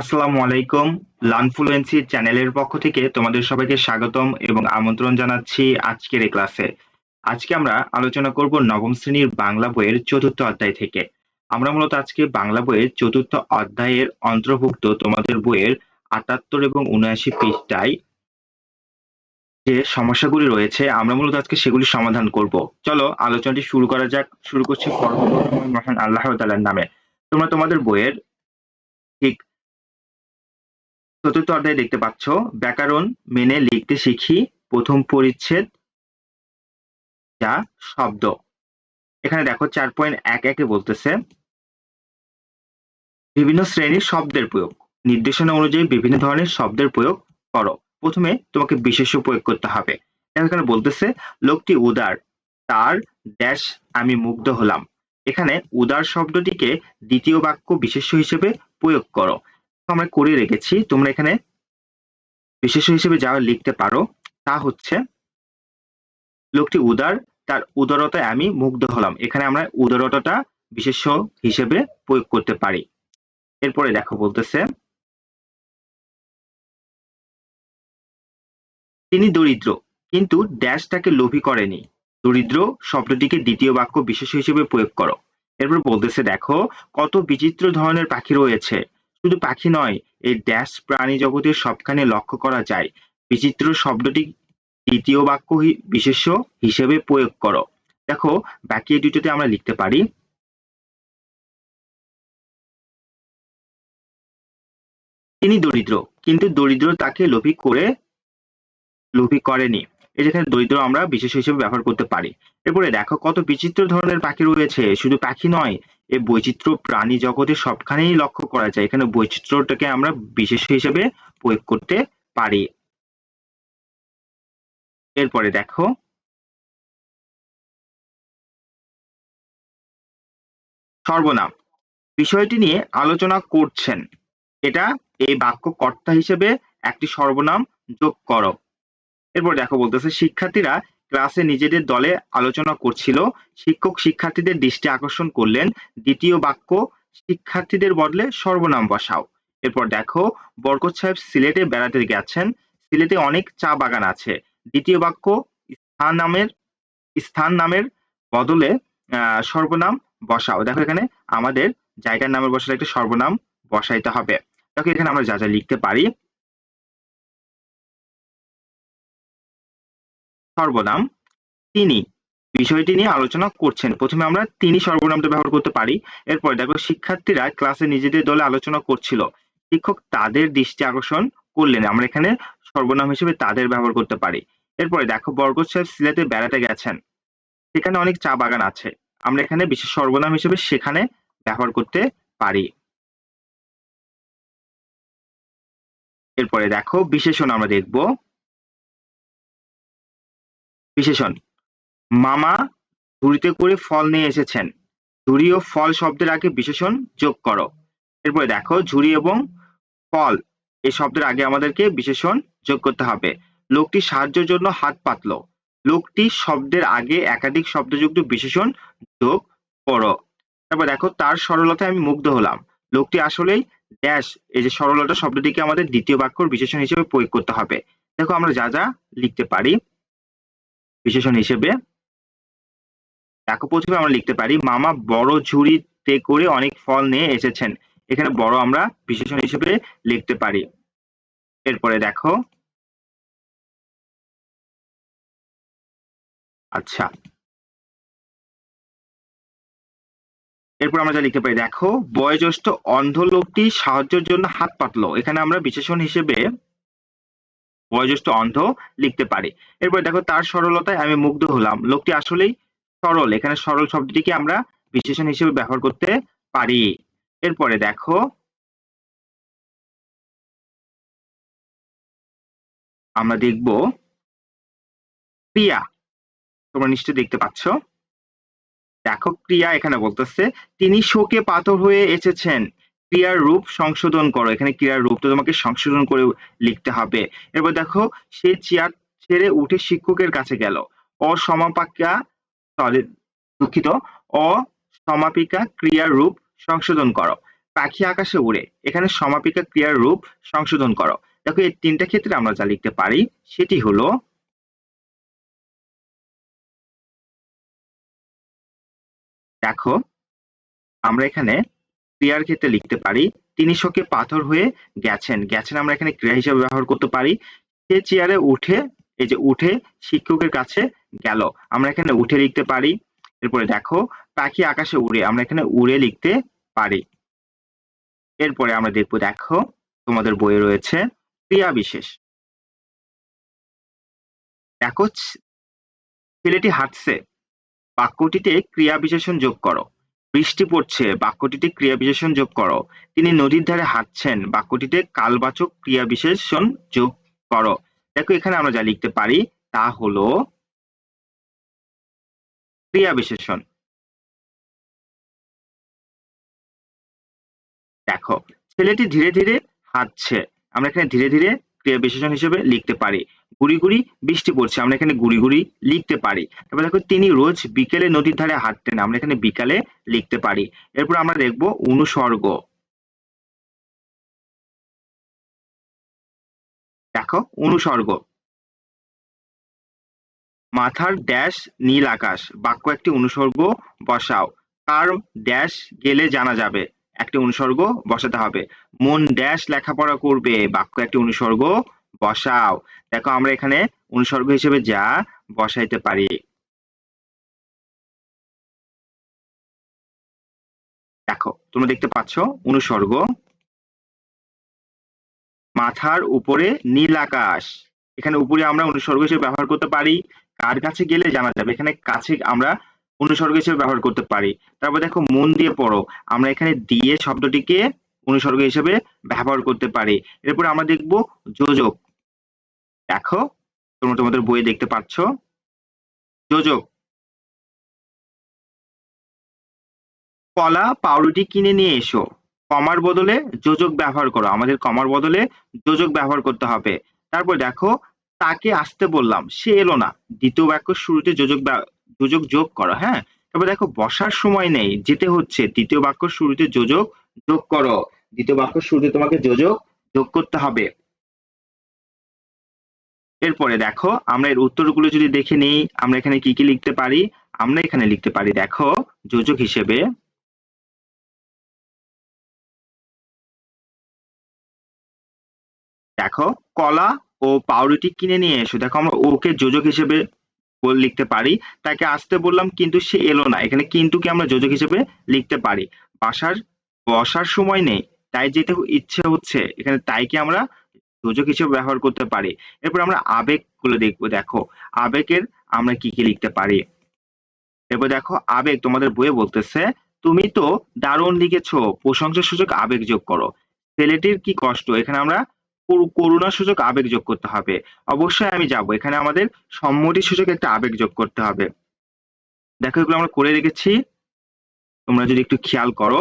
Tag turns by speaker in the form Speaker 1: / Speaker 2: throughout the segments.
Speaker 1: আসসালামু আলাইকুম। লার্নফ্লুয়েন্সি চ্যানেলের পক্ষ থেকে তোমাদের সবাইকে স্বাগতম এবং আমন্ত্রণ জানাচ্ছি আজকের এই ক্লাসে। আজকে আমরা আলোচনা করব নবম শ্রেণির বাংলা বইয়ের চতুর্থ অধ্যায় থেকে। আমরা মূলত আজকে বাংলা বইয়ের চতুর্থ অধ্যায়ের অন্তর্ভুক্ত তোমাদের বইয়ের আটাত্তর এবং উনআশি পৃষ্ঠায় যে সমস্যাগুলি রয়েছে, আমরা মূলত আজকে সেগুলি সমাধান করব। চলো, আলোচনাটি শুরু করা যাক। শুরু করছি মহান আল্লাহ তাআলার নামে। তোমরা তোমাদের বইয়ের ঠিক চতুর্থ অধ্যায়ে দেখতে পাচ্ছ। ব্যাকরণ মেনে লিখতে শিখি। প্রথম পরিচ্ছেদ যা শব্দ। এখানে দেখো চার পয়েন্ট এক একে বলতেছে, বিভিন্ন শ্রেণির শব্দের প্রয়োগ। নির্দেশনা অনুযায়ী বিভিন্ন ধরনের শব্দের প্রয়োগ করো। প্রথমে তোমাকে বিশেষ প্রয়োগ করতে হবে। এখানে বলতেছে, লোকটি উদার, তার ড্যাশ আমি মুগ্ধ হলাম। এখানে উদার শব্দটিকে দ্বিতীয় বাক্য বিশেষ্য হিসেবে প্রয়োগ করো। আমরা করে রেখেছি, তোমরা এখানে বিশেষ হিসেবে যা লিখতে পারো তা হচ্ছে, লোকটি উদার, তার উদারতায় আমি মুগ্ধ হলাম। এখানে আমরা উদারতাটা বিশেষ্য হিসেবে প্রয়োগ করতে পারি। এরপরে দেখো বলতেছে, তিনি দরিদ্র, কিন্তু ড্যাশ তাকে লোভী করেনি। দরিদ্র শব্দটিকে দ্বিতীয় বাক্য বিশেষ হিসেবে প্রয়োগ করো। এরপর বলতেছে, দেখো, কত বিচিত্র ধরনের পাখি রয়েছে। শুধু পাখি নয়, এই ড্যাশ প্রাণী জগতের সবখানে লক্ষ্য করা যায়। বিচিত্র শব্দটি দ্বিতীয় বাক্য বিশেষ্য হিসেবে প্রয়োগ করো। দেখো, বাকি দুটোতে আমরা লিখতে পারি। তিনি দরিদ্র, কিন্তু দরিদ্র তাকে লোভী করে, লোভী করেনি। এই যেখানে দরিদ্র আমরা বিশেষ হিসেবে ব্যবহার করতে পারি। এরপরে দেখো, কত বিচিত্র ধরনের পাখি রয়েছে। শুধু পাখি নয় এই বৈচিত্র্য প্রাণী জগতে সবখানেই লক্ষ্য করা যায়। এখানে বৈচিত্র্যটাকে আমরা বিশেষ হিসেবে প্রয়োগ করতে পারি। এরপরে দেখো। সর্বনাম। বিষয়টি নিয়ে আলোচনা করছেন। এটা এই বাক্য কর্তা হিসেবে একটি সর্বনাম যোগ করো। এরপর দেখো বলতেছে, শিক্ষার্থীরা ক্লাসে নিজেদের দলে আলোচনা করছিল। শিক্ষক শিক্ষার্থীদের দৃষ্টি আকর্ষণ করলেন। দ্বিতীয় বাক্য, শিক্ষার্থীদের বদলে সর্বনাম বসাও। এরপর দেখো, বরকত সাহেব সিলেটে বেড়াতে গেছেন। সিলেটে অনেক চা বাগান আছে। দ্বিতীয় বাক্য, স্থান নামের স্থান নামের বদলে সর্বনাম বসাও। দেখো এখানে আমাদের জায়গার নামের বসালে একটা সর্বনাম বসাইতে হবে। দেখো এখানে আমরা যা যা লিখতে পারি। সর্বনাম তিনি। বিষয়টি নিয়ে আলোচনা করছেন। প্রথমে আমরা তিনি সর্বনামটা ব্যবহার করতে পারি। এরপর দেখো, শিক্ষার্থীরা ক্লাসে নিজেদের দলে আলোচনা করছিল। শিক্ষক তাদের দৃষ্টি আকর্ষণ করলেন। আমরা এখানে সর্বনাম হিসেবে তাদের ব্যবহার করতে পারি। এরপরে দেখো বরকত সাহেব সিলেটে বেড়াতে গেছেন। সেখানে অনেক চা বাগান আছে। আমরা এখানে বিশেষ সর্বনাম হিসেবে সেখানে ব্যবহার করতে পারি। এরপরে দেখো, বিশেষণ আমরা দেখব। বিশেষণ। মামা ঝুড়িতে করে ফল নিয়ে এসেছেন। ঝুড়ি ও ফল শব্দের আগে বিশেষণ যোগ করো। এরপরে দেখো, ঝুড়ি এবং ফল, এই শব্দের আগে আমাদেরকে বিশেষণ যোগ করতে হবে। লোকটি সাহায্যের জন্য হাত পাতল। লোকটি শব্দের আগে একাধিক শব্দযুক্ত বিশেষণ যোগ করো। তারপর দেখো, তার সরলতায় আমি মুগ্ধ হলাম। লোকটি আসলেই ড্যাশ এই যে সরলতা শব্দটিকে আমাদের দ্বিতীয় বাক্যর বিশেষণ হিসেবে প্রয়োগ করতে হবে। দেখো, আমরা যা যা লিখতে পারি। বিশেষণ হিসেবে। প্রথমে আমরা লিখতে পারি, মামা বড় ঝুড়িতে করে অনেক ফল নিয়ে এসেছেন। এখানে বড় আমরা বিশেষণ হিসেবে লিখতে পারি। এরপরে দেখো। আচ্ছা। এরপর আমরা যা লিখতে পারি, দেখো, বয়োজ্যেষ্ঠ অন্ধ লোকটি সাহায্যের জন্য হাত পাতলো। এখানে আমরা বিশেষণ হিসেবে বয়োজ্যেষ্ঠ অন্ধ লিখতে পারে। এরপর দেখো তার সরলতায় আমি মুগ্ধ হলাম। লোকটি আসলেই সরল। এখানে সরল শব্দটিকে আমরা বিশেষণ হিসেবে ব্যবহার করতে পারি। এরপরে দেখো, আমরা দেখব, ক্রিয়া, তোমরা নিশ্চয় দেখতে পাচ্ছ। দেখো, ক্রিয়া এখানে বলতেছে, তিনি শোকে পাথর হয়ে এসেছেন। ক্রিয়ার রূপ সংশোধন করো। এখানে ক্রিয়ার রূপটা তোমাকে সংশোধন করে লিখতে হবে। এরপর দেখো, সে চেয়ার ছেড়ে উঠে শিক্ষকের কাছে গেল। অসমাপিকা সরি দুঃখিত, অসমাপিকা ক্রিয়ার রূপ সংশোধন করো। পাখি আকাশে উড়ে, এখানে সমাপিকা ক্রিয়ার রূপ সংশোধন করো। দেখো, এই তিনটা ক্ষেত্রে আমরা যা লিখতে পারি, সেটি হলো দেখো, আমরা এখানে ক্রিয়ার ক্ষেত্রে লিখতে পারি। তিনি শোকে পাথর হয়ে গেছেন। গেছেন আমরা এখানে ক্রিয়া হিসেবে ব্যবহার করতে পারি। সে চেয়ারে উঠে, এই যে উঠে শিক্ষকের কাছে গেল। আমরা এখানে উঠে লিখতে পারি। এরপরে দেখো, পাখি আকাশে উড়ে, আমরা এখানে উড়ে লিখতে পারি। এরপরে আমরা দেখব, দেখো, তোমাদের বইয়ে রয়েছে ক্রিয়া বিশেষ। দেখো, ছেলেটি হাঁটছে। বাক্যটিতে ক্রিয়া বিশেষণ যোগ করো। বৃষ্টি পড়ছে, বাক্যটিতে ক্রিয়া বিশেষণ যোগ করো। তিনি নদীর ধারে হাঁটছেন, বাক্যটিতে কালবাচক ক্রিয়া বিশেষণ যোগ করো। দেখো, এখানে আমরা যা লিখতে পারি, তা হলো ক্রিয়া বিশেষণ দেখো, ছেলেটি ধীরে ধীরে হাঁটছে। আমরা এখানে ধীরে ধীরে ক্রিয়া বিশেষণ হিসেবে লিখতে পারি। গুড়ি গুড়ি বৃষ্টি পড়ছে। আমরা এখানে গুড়ি গুড়ি লিখতে পারি। তারপর দেখো, তিনি রোজ বিকেলে নদীর ধারে হাঁটতেন। আমরা এখানে বিকালে লিখতে পারি। এরপর আমরা দেখব অনুসর্গ। দেখো, অনুসর্গ। মাথার ড্যাশ, নীল আকাশ। বাক্য একটি অনুসর্গ, বসাও। কার ড্যাশ গেলে জানা যাবে। একটি অনুসর্গ, বসাতে হবে। মন ড্যাশ লেখাপড়া করবে। বাক্য একটি অনুসর্গ বসাও। দেখো আমরা এখানে অনুসর্গ হিসেবে যা বসাইতে পারি। দেখো, তোমরা দেখতে পাচ্ছ অনুসর্গ। মাথার উপরে নীল আকাশ। এখানে উপরে আমরা অনুসর্গ হিসেবে ব্যবহার করতে পারি। কার কাছে গেলে জানা যাবে। এখানে কাছে আমরা অনুসর্গ হিসেবে ব্যবহার করতে পারি। তারপর দেখো, মন দিয়ে পড়ো। আমরা এখানে দিয়ে শব্দটিকে অনুসর্গ হিসেবে ব্যবহার করতে পারি। এরপর আমরা দেখব যোজক। দেখো, তোমরা তোমাদের বইয়ে দেখতে পাচ্ছ। যোজক কলা পাউরুটি কিনে নিয়ে এসো। কমার বদলে যোজক ব্যবহার করো। আমাদের কমার বদলে যোজক ব্যবহার করতে হবে। তারপর দেখো, তাকে আসতে বললাম, সে এলো না। দ্বিতীয় বাক্য শুরুতে যোজক যোজক যোগ করো হ্যাঁ? তারপর দেখো, বসার সময় নেই, যেতে হচ্ছে। দ্বিতীয় বাক্য শুরুতে যোজক যোগ করো। দ্বিতীয় বাক্য শুরুতে তোমাকে যোজক যোগ করতে হবে। এরপরে দেখো, আমরা এর উত্তরগুলো যদি দেখে নিই, আমরা এখানে কি কি লিখতে পারি? আমরা এখানে লিখতে পারি, দেখো, যোজক হিসেবে দেখো, কলা ও পাউরুটি কিনে নিয়ে এসো। দেখো, আমরা ওকে যোজক হিসেবে লিখতে পারি। তাকে আসতে বললাম, কিন্তু সে এলো না। এখানে কিন্তু কি আমরা যোজক হিসেবে লিখতে পারি। বাসার, বসার সময় নেই, তাই যেতে ইচ্ছে হচ্ছে। এখানে তাই কি আমরা যোজক হিসেবে ব্যবহার করতে পারি। এরপর আমরা আবেগগুলো দেখব। দেখো, আবেগের আমরা কি কি লিখতে পারি? এরপর দেখো, আবেগ তোমাদের বইয়ে বলতেছে, তুমি তো দারুণ লিখেছো প্রশংসা সূচক আবেগ যোগ করো। ছেলেটির কি কষ্ট? এখানে আমরা করুণা সূচক আবেগ যোগ করতে হবে। অবশ্যই আমি যাব। এখানে আমাদের সম্মতি সূচক একটা আবেগ যোগ করতে হবে। দেখো, এগুলো আমরা করে রেখেছি। তোমরা যদি একটু খেয়াল করো,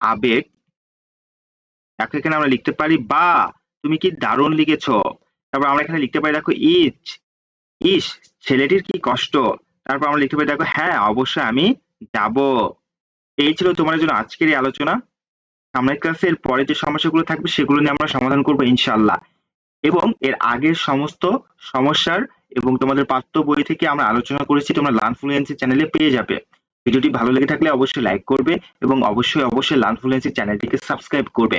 Speaker 1: আবেগ, দেখো, এখানে আমরা লিখতে পারি, বা তুমি কি দারুণ লিখেছ। তারপর আমরা এখানে লিখতে পারি, দেখো, ইচ, ইস, ছেলেটির কি কষ্ট। তারপর আমরা লিখতে পারি, দেখো হ্যাঁ অবশ্যই আমি যাব। এই ছিল তোমার জন্য আজকের এই আলোচনা। সামনের ক্লাসে এর পরে যে সমস্যাগুলো থাকবে, সেগুলো নিয়ে আমরা সমাধান করব ইনশাল্লাহ এবং এর আগের সমস্ত সমস্যার এবং তোমাদের পাঠ্য বই থেকে আমরা আলোচনা করেছি, তোমরা লার্ন ফ্লুয়েন্সি চ্যানেলে পেয়ে যাবে। ভিডিওটি ভালো লেগে থাকলে অবশ্যই লাইক করবে এবং অবশ্যই অবশ্যই লার্ন ফ্লুয়েন্সি চ্যানেলটিকে সাবস্ক্রাইব করবে।